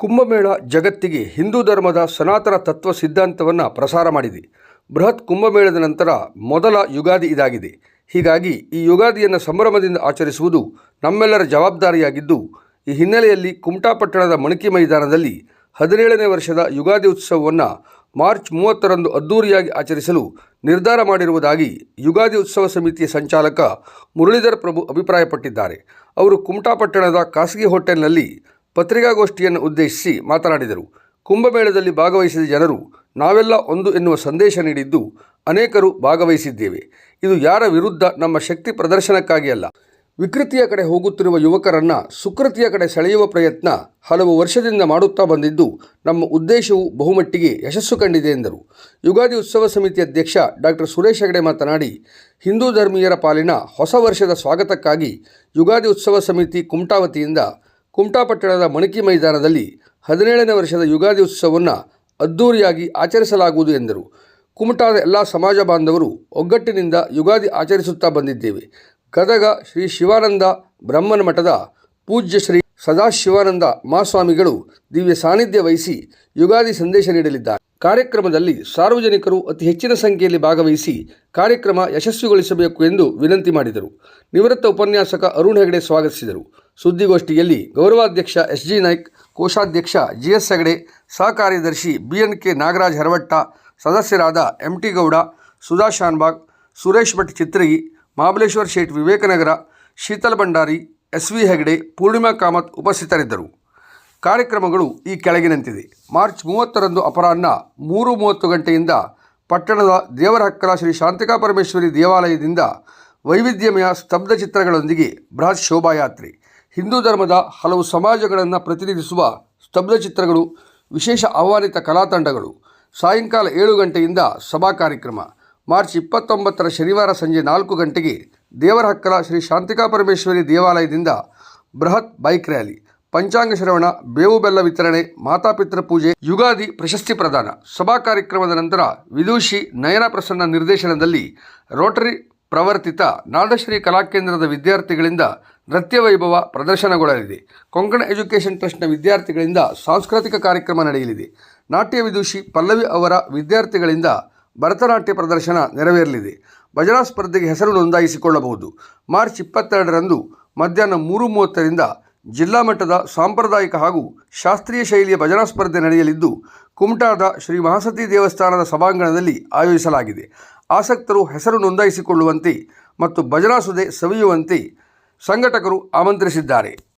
ಕುಂಭಮೇಳ ಜಗತ್ತಿಗೆ ಹಿಂದೂ ಧರ್ಮದ ಸನಾತನ ತತ್ವ ಸಿದ್ಧಾಂತವನ್ನು ಪ್ರಸಾರ ಮಾಡಿದೆ. ಬೃಹತ್ ಕುಂಭಮೇಳದ ನಂತರ ಮೊದಲ ಯುಗಾದಿ ಇದಾಗಿದೆ. ಹೀಗಾಗಿ ಈ ಯುಗಾದಿಯನ್ನು ಸಂಭ್ರಮದಿಂದ ಆಚರಿಸುವುದು ನಮ್ಮೆಲ್ಲರ ಜವಾಬ್ದಾರಿಯಾಗಿದ್ದು, ಈ ಹಿನ್ನೆಲೆಯಲ್ಲಿ ಕುಮಟಾಪಟ್ಟಣದ ಮಣಕಿ ಮೈದಾನದಲ್ಲಿ ಹದಿನೇಳನೇ ವರ್ಷದ ಯುಗಾದಿ ಉತ್ಸವವನ್ನು ಮಾರ್ಚ್ ಮೂವತ್ತರಂದು ಅದ್ದೂರಿಯಾಗಿ ಆಚರಿಸಲು ನಿರ್ಧಾರ ಮಾಡಿರುವುದಾಗಿ ಯುಗಾದಿ ಉತ್ಸವ ಸಮಿತಿಯ ಸಂಚಾಲಕ ಮುರಳೀಧರ್ ಪ್ರಭು ಅಭಿಪ್ರಾಯಪಟ್ಟಿದ್ದಾರೆ. ಅವರು ಕುಮಟಾಪಟ್ಟಣದ ಖಾಸಗಿ ಹೋಟೆಲ್ನಲ್ಲಿ ಪತ್ರಿಕಾಗೋಷ್ಠಿಯನ್ನು ಉದ್ದೇಶಿಸಿ ಮಾತನಾಡಿದರು. ಕುಂಭಮೇಳದಲ್ಲಿ ಭಾಗವಹಿಸಿದ ಜನರು ನಾವೆಲ್ಲ ಒಂದು ಎನ್ನುವ ಸಂದೇಶ ನೀಡಿದ್ದು ಅನೇಕರು ಭಾಗವಹಿಸಿದ್ದೇವೆ. ಇದು ಯಾರ ವಿರುದ್ಧ ನಮ್ಮ ಶಕ್ತಿ ಪ್ರದರ್ಶನಕ್ಕಾಗಿ ಅಲ್ಲ. ವಿಕೃತಿಯ ಕಡೆ ಹೋಗುತ್ತಿರುವ ಯುವಕರನ್ನು ಸುಕೃತಿಯ ಕಡೆ ಸೆಳೆಯುವ ಪ್ರಯತ್ನ ಹಲವು ವರ್ಷದಿಂದ ಮಾಡುತ್ತಾ ಬಂದಿದ್ದು ನಮ್ಮ ಉದ್ದೇಶವು ಬಹುಮಟ್ಟಿಗೆ ಯಶಸ್ಸು ಕಂಡಿದೆ ಎಂದರು. ಯುಗಾದಿ ಉತ್ಸವ ಸಮಿತಿ ಅಧ್ಯಕ್ಷ ಡಾಕ್ಟರ್ ಸುರೇಶ್ ಹೆಗಡೆ ಮಾತನಾಡಿ, ಹಿಂದೂ ಧರ್ಮೀಯರ ಪಾಲಿನ ಹೊಸ ವರ್ಷದ ಸ್ವಾಗತಕ್ಕಾಗಿ ಯುಗಾದಿ ಉತ್ಸವ ಸಮಿತಿ ಕುಮಟಾ ವತಿಯಿಂದ ಕುಮಟಾ ಪಟ್ಟಣದ ಮಣಕಿ ಮೈದಾನದಲ್ಲಿ ಹದಿನೇಳನೇ ವರ್ಷದ ಯುಗಾದಿ ಉತ್ಸವವನ್ನು ಅದ್ದೂರಿಯಾಗಿ ಆಚರಿಸಲಾಗುವುದು ಎಂದರು. ಕುಮಟಾದ ಎಲ್ಲ ಸಮಾಜ ಬಾಂಧವರು ಒಗ್ಗಟ್ಟಿನಿಂದ ಯುಗಾದಿ ಆಚರಿಸುತ್ತಾ ಬಂದಿದ್ದೇವೆ. ಗದಗ ಶ್ರೀ ಶಿವಾನಂದ ಬ್ರಹ್ಮನ ಮಠದ ಪೂಜ್ಯ ಶ್ರೀ ಸದಾಶಿವಾನಂದ ಮಾಸ್ವಾಮಿಗಳು ದಿವ್ಯ ಸಾನ್ನಿಧ್ಯ ವಹಿಸಿ ಯುಗಾದಿ ಸಂದೇಶ ನೀಡಲಿದ್ದಾರೆ. ಕಾರ್ಯಕ್ರಮದಲ್ಲಿ ಸಾರ್ವಜನಿಕರು ಅತಿ ಹೆಚ್ಚಿನ ಸಂಖ್ಯೆಯಲ್ಲಿ ಭಾಗವಹಿಸಿ ಕಾರ್ಯಕ್ರಮ ಯಶಸ್ವಿಗೊಳಿಸಬೇಕು ಎಂದು ವಿನಂತಿ ಮಾಡಿದರು. ನಿವೃತ್ತ ಉಪನ್ಯಾಸಕ ಅರುಣ್ ಹೆಗಡೆ ಸ್ವಾಗತಿಸಿದರು. ಸುದ್ದಿಗೋಷ್ಠಿಯಲ್ಲಿ ಗೌರವಾಧ್ಯಕ್ಷ ಎಸ್ ಜಿ ನಾಯ್ಕ್, ಕೋಶಾಧ್ಯಕ್ಷ ಜಿ ಎಸ್ ಹೆಗಡೆ ಸಹ ಕಾರ್ಯದರ್ಶಿ B N K Nagaraj Haravatta, ಸದಸ್ಯರಾದ M T Gowda Sudha Shanbhag, Suresh Bhat Chitragi, Mahabaleshwar Shet Vivekanagara, Sheetal Bhandari S V Hegde, Purnima Kamath ಉಪಸ್ಥಿತರಿದ್ದರು. ಕಾರ್ಯಕ್ರಮಗಳು ಈ ಕೆಳಗಿನಂತಿದೆ. ಮಾರ್ಚ್ ಮೂವತ್ತರಂದು ಅಪರಾಹ್ನ ಮೂರು ಮೂವತ್ತು ಗಂಟೆಯಿಂದ ಪಟ್ಟಣದ ದೇವರಹಕ್ಕಲ ಶ್ರೀ ಶಾಂತಿಕಾ ಪರಮೇಶ್ವರಿ ದೇವಾಲಯದಿಂದ ವೈವಿಧ್ಯಮಯ ಸ್ತಬ್ಧ ಚಿತ್ರಗಳೊಂದಿಗೆ ಬೃಹತ್ ಶೋಭಾಯಾತ್ರೆ. ಹಿಂದೂ ಧರ್ಮದ ಹಲವು ಸಮಾಜಗಳನ್ನು ಪ್ರತಿನಿಧಿಸುವ ಸ್ತಬ್ಧ ಚಿತ್ರಗಳು, ವಿಶೇಷ ಆಹ್ವಾನಿತ ಕಲಾತಂಡಗಳು ಸಾಯಂಕಾಲ ಏಳು ಗಂಟೆಯಿಂದ ಸಭಾ ಕಾರ್ಯಕ್ರಮ. ಮಾರ್ಚ್ ಇಪ್ಪತ್ತೊಂಬತ್ತರ ಶನಿವಾರ ಸಂಜೆ ನಾಲ್ಕು ಗಂಟೆಗೆ ದೇವರಹಕ್ಕಲ ಶ್ರೀ ಶಾಂತಿಕಾ ಪರಮೇಶ್ವರಿ ದೇವಾಲಯದಿಂದ ಬೃಹತ್ ಬೈಕ್ ರ್ಯಾಲಿ, ಪಂಚಾಂಗ ಶ್ರವಣ, ಬೇವು ಬೆಲ್ಲ ವಿತರಣೆ ಮಾತಾಪಿತೃ ಪೂಜೆ, ಯುಗಾದಿ ಪ್ರಶಸ್ತಿ ಪ್ರದಾನ. ಸಭಾ ಕಾರ್ಯಕ್ರಮದ ನಂತರ ವಿದೂಷಿ ನಯನ ಪ್ರಸನ್ನ ನಿರ್ದೇಶನದಲ್ಲಿ ರೋಟರಿ ಪ್ರವರ್ತಿತ ನಾದಶ್ರೀ ಕಲಾಕೇಂದ್ರದ ವಿದ್ಯಾರ್ಥಿಗಳಿಂದ ನೃತ್ಯ ವೈಭವ ಪ್ರದರ್ಶನಗೊಳ್ಳಲಿದೆ. ಕೊಂಕಣ ಎಜುಕೇಷನ್ ಟ್ರಸ್ಟ್ನ ವಿದ್ಯಾರ್ಥಿಗಳಿಂದ ಸಾಂಸ್ಕೃತಿಕ ಕಾರ್ಯಕ್ರಮ ನಡೆಯಲಿದೆ. ನಾಟ್ಯ ವಿದೂಷಿ ಪಲ್ಲವಿ ಅವರ ವಿದ್ಯಾರ್ಥಿಗಳಿಂದ ಭರತನಾಟ್ಯ ಪ್ರದರ್ಶನ ನೆರವೇರಲಿದೆ. ಭಜನಾ ಸ್ಪರ್ಧೆಗೆ ಹೆಸರು ನೋಂದಾಯಿಸಿಕೊಳ್ಳಬಹುದು. ಮಾರ್ಚ್ ಇಪ್ಪತ್ತೆರಡರಂದು ಮಧ್ಯಾಹ್ನ ಮೂರು ಮೂವತ್ತರಿಂದ ಜಿಲ್ಲಾ ಮಟ್ಟದ ಸಾಂಪ್ರದಾಯಿಕ ಹಾಗೂ ಶಾಸ್ತ್ರೀಯ ಶೈಲಿಯ ಭಜನಾ ಸ್ಪರ್ಧೆ ನಡೆಯಲಿದ್ದು, ಕುಮಟಾದ ಶ್ರೀ ಮಹಾಸತಿ ದೇವಸ್ಥಾನದ ಸಭಾಂಗಣದಲ್ಲಿ ಆಯೋಜಿಸಲಾಗಿದೆ. ಆಸಕ್ತರು ಹೆಸರು ನೋಂದಾಯಿಸಿಕೊಳ್ಳುವಂತೆ ಮತ್ತು ಭಜನಾ ಸುದೆ ಸವಿಯುವಂತೆ ಸಂಘಟಕರು ಆಮಂತ್ರಿಸಿದ್ದಾರೆ.